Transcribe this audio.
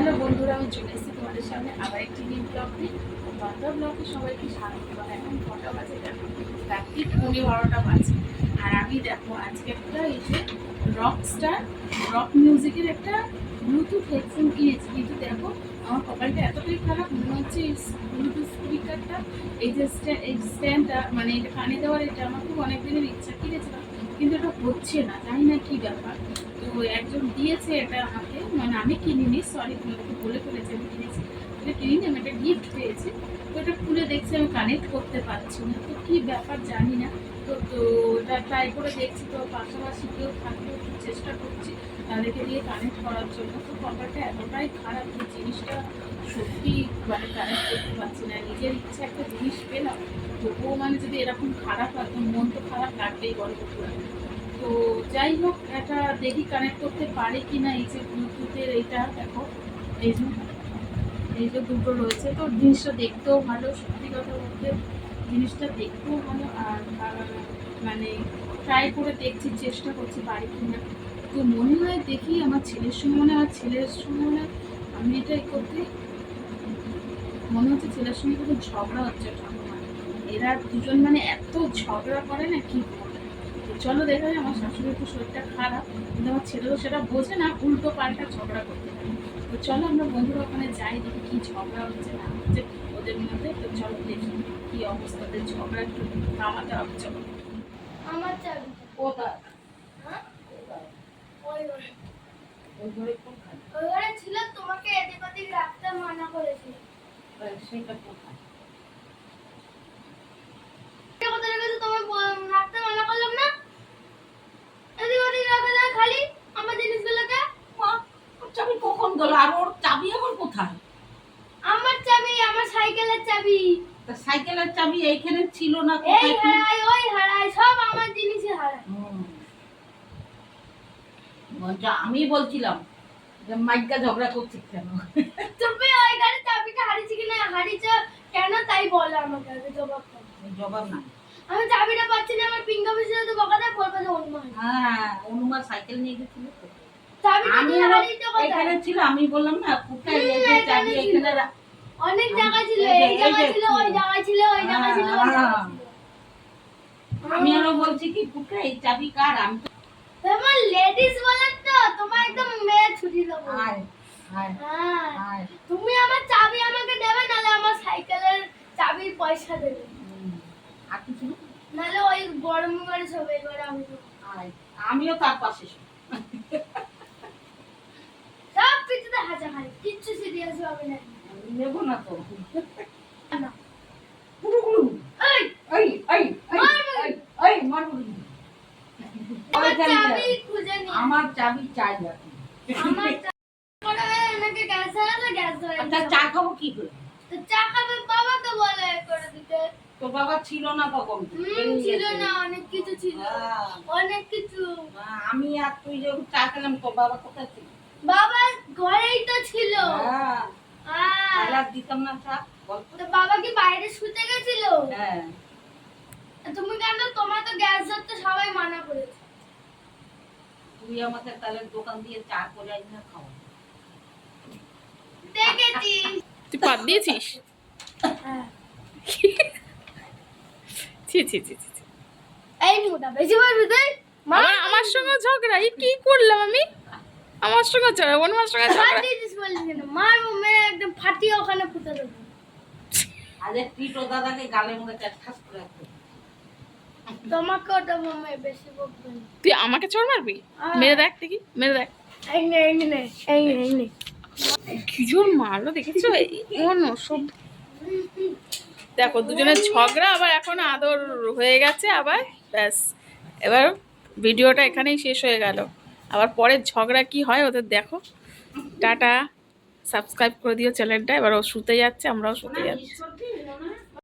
Hello বন্ধুরা, আমি চলে এসেছি তোমাদের সামনে আবার একটি নিউ ব্লগ নিয়ে। বান্দা ব্লগে সবাইকে স্বাগত জানাই। এখন কটা বাজে দেখো? রাত্রি পৌনে বারোটা বাজে। আর আমি দেখো আজকে একটা এই যে রক স্টার রক মিউজিকের একটা ব্লুটুথ হেডফোন কিনেছি। কিন্তু দেখো, আমার কপালটা এতটাই খারাপ, মনে হচ্ছে এই ব্লুটুথ স্পিকারটা এই যে এই স্ট্যান্ডটা মানে এটা কানে দেওয়ার এটা আমার খুব অনেক দিনের ইচ্ছা কিনেছিলাম, কিন্তু এটা হচ্ছে না। জানি না কি ব্যাপার। তো একজন দিয়েছে এটা আমাকে মানে আমি কিনিনি সরি তোমাদেরকে বলে ফেলেছি, আমি কিনেছি। এটা কিনিনি, আমি একটা গিফট পেয়েছি। তো এটা খুলে দেখছি, আমি কানেক্ট করতে পারছি না। তো কি ব্যাপার জানি না। তো তো ওটা ট্রাই করে দেখছি, তো পাশাপাশি কেউ থাকলে একটু চেষ্টা করছি তাদেরকে দিয়ে কানেক্ট করার জন্য। তো কপালটা এতটাই খারাপ যে জিনিসটা সত্যি মানে কানেক্ট করতে পারছি না। নিজের ইচ্ছা একটা জিনিস পেলাম, তবুও মানে যদি এরকম খারাপ হয়, তো মন তো খারাপ লাগবেই গল্প করে তো যাই হোক এটা দেখি কানেক্ট করতে পারে কি না এই যে ব্লুটুথের এইটা, দেখো, এই যে এই যে দুটো রয়েছে। তো জিনিসটা দেখতেও ভালো, সত্যি কথা বলতে জিনিসটা দেখতেও ভালো, আর আর মানে ট্রাই করে দেখছি, চেষ্টা করছি পারি কি না তো মনে হয় দেখি, আমার ছেলের সঙ্গে হয় ছেলের সঙ্গে আমি এটাই করতে মনে হচ্ছে ছেলের সঙ্গে কোনো ঝগড়া হচ্ছে ঠাকুমার। এরা দুজন মানে এত ঝগড়া করে না কি বলব। চলো দেখা যায় আমার শাশুড়ির একটু শরীরটা খারাপ কিন্তু আমার ছেলেও সেটা বোঝে না উল্টো পাল্টা ঝগড়া করতে থাকে। তো চলো আমরা বন্ধুরা ওখানে যাই দেখি কি ঝগড়া হচ্ছে না হচ্ছে ওদের মধ্যে। তো চলো দেখি কি অবস্থাতে ঝগড়া একটু থামাতে হবে চলো। আমার চাবি। কোথায় হ্যাঁ? ওই ঘরে। ওই ঘরে কোনখানে? ওই ঘরে ছিল তোমাকে এদিক ওদিক রাখতে মানা করেছিল। সেটা কোথায় এটা কোথায় রেখেছো তোমার ব- রাখতে মানা করলাম না এদিক ওদিক রাখা যায় খালি আমার জিনিসগুলোকে মা, ওর চাবি কখন গেল আর ওর চাবি আমার কোথায় আমার চাবি আমার সাইকেলের চাবি তা সাইকেলের চাবি এইখানে ছিল না এই হারাই ওই হারাই সব আমার জিনিসই হারায়। বলছে, আমি বলছিলাম যে মাইকা ঝগড়া করছিস কেন? তুমি ওই ঘরে চাবিটা হারিয়েছি কিনা? হারিয়েছো কেন? তাই বলো আমাকে জবাব জবাব না। আমি চাবিটা পাচ্ছি না আমার পিঙ্গা মিশে তো বকা দেয় বলবে যে অনুমান। হ্যাঁ অনুমা সাইকেল নিয়ে গেছিল তো। চাবিটা আরও এখানে ছিল আমি বললাম না কোথায় চাবি এখানে অনেক জায়গা ছিল এই জায়গা ছিল। ওই জায়গা ছিল ওই জায়গা ছিল হ্যাঁ। আমি আরও বলছি কি এই চাবি কার আমি তোমার লেডিস বলার তো তোমার একদম মেয়ে ছুটি দেবো হ্যাঁ তুমি আমার চাবি আমাকে দেবে নালে আমার সাইকেলের চাবির পয়সা দেবে হুম। আর কিছু নালে ওই গরম করে সবে করে আমি আমিও তার পাশে। সব কিছুতে হাজা খাই কিচ্ছু সিরিয়াস হবে না নেব না তো। আমার চাবি চাই আচ্ছা চা খাব কি করে? চা খাবে বাবা তো বলে করে দিতে। তো বাবা ছিল না তখন। ছিল না অনেক কিছু ছিল। হ্যাঁ। অনেক কিছু। আমি আর তুই যখন চা খেলাম তো বাবা কোথায় ছিল? বাবা ঘরেই তো ছিল। হ্যাঁ। আর দিতাম না চা তো বাবা কি বাইরে শুতে গেছিল? হ্যাঁ। তুমি কেন তোমার তো গ্যাস ধরতে সবাই মানা করেছে। তুই আমাকে তাহলে দোকান দিয়ে চা করে আনি না খাওয়া। দেখেছি। তুই পাত দিয়েছিস? হ্যাঁ। ছি ছি ছি ছি ছি। এই মোটা বেশি বলবি তুই? আমার আমার সঙ্গে ঝগড়া? এই কি করলাম আমি? আমার সঙ্গে ঝগড়া সঙ্গে ঝগড়া? দিয়েছিস বললি কেন মার মেরে একদম ফাটিয়ে ওখানে ফুটে দেবো আরে টিটো দাদাকে গালে মধ্যে চার ঠাস করে তোমাকে ওটা মামা বেশি বকবে তুই আমাকে চড় মারবি? মেরে দেখ দেখি মেরে দেখ। এই নে এই নে এই নে এই নে। কি জোর মারলো দেখেছ কোন সব দেখো দুজনের ঝগড়া আবার এখন আদর হয়ে গেছে আবার। ব্যাস এবার ভিডিওটা এখানেই শেষ হয়ে গেল। আবার পরের ঝগড়া কি হয় ওদের দেখো। টাটা সাবস্ক্রাইব করে দিও চ্যানেলটা। এবার ও শুতে যাচ্ছে আমরাও শুতে যাচ্ছি।